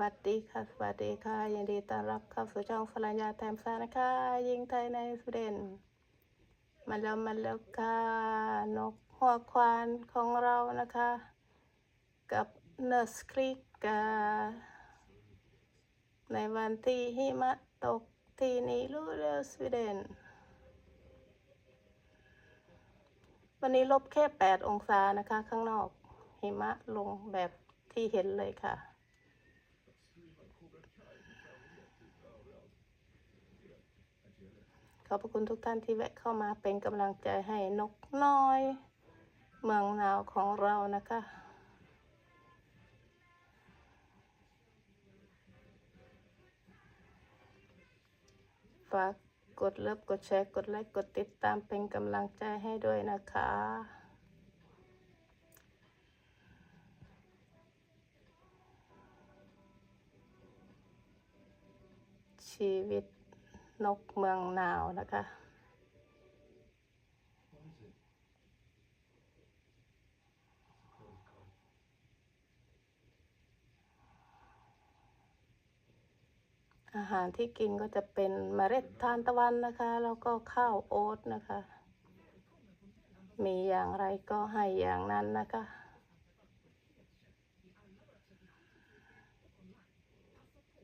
วัสดีค่ะ สวัสดีค่ะ ยินดีต้อนรับเข้าสู่ช่องฟรัญญาแตมซานะคะ ยิงไทยในสวีเดนมาแล้วมาแล้วค่ะ นกหัวควานของเรานะคะ กับเนอร์สคลิกกาในวันที่หิมะตกที่นิลูเดลสวีเดน วันนี้ลบแค่ 8 องศานะคะ ข้างนอกหิมะลงแบบที่เห็นเลยค่ะ ขอบพระคุณทุกท่านที่แวะเข้ามาเป็นกำลังใจให้นกน้อย เมืองหนาวของเรานะคะฝากกดเลิฟกดแชร์กดไลค์กดติดตามเป็นกำลังใจให้ด้วยนะคะชีวิต นกเมืองหนาวนะคะ อาหารที่กินก็จะเป็นเมล็ดทานตะวันนะคะ แล้วก็ข้าวโอ๊ตนะคะ มีอย่างไรก็ให้อย่างนั้นนะคะ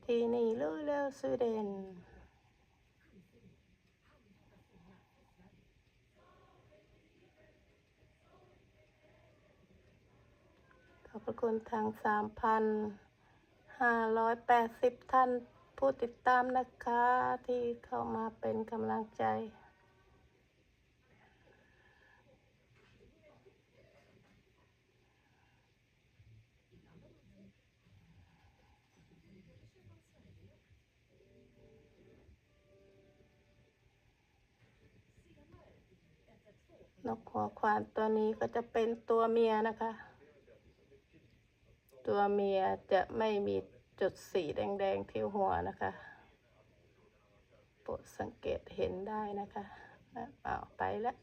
ที่นี่ลูเลวสวีเดน พคุณทางสามพันห้าร้อยแปดสิบท่านผู้ติดตามนะคะ ที่เข้ามาเป็นกำลังใจนกหัวควานตัวนี้ก็จะเป็นตัวเมียนะคะ ตัวเมียจะไม่มีจุดสีแดง ๆ ที่หัวนะคะโปรดสังเกตเห็นได้นะคะเอาไปแล้ว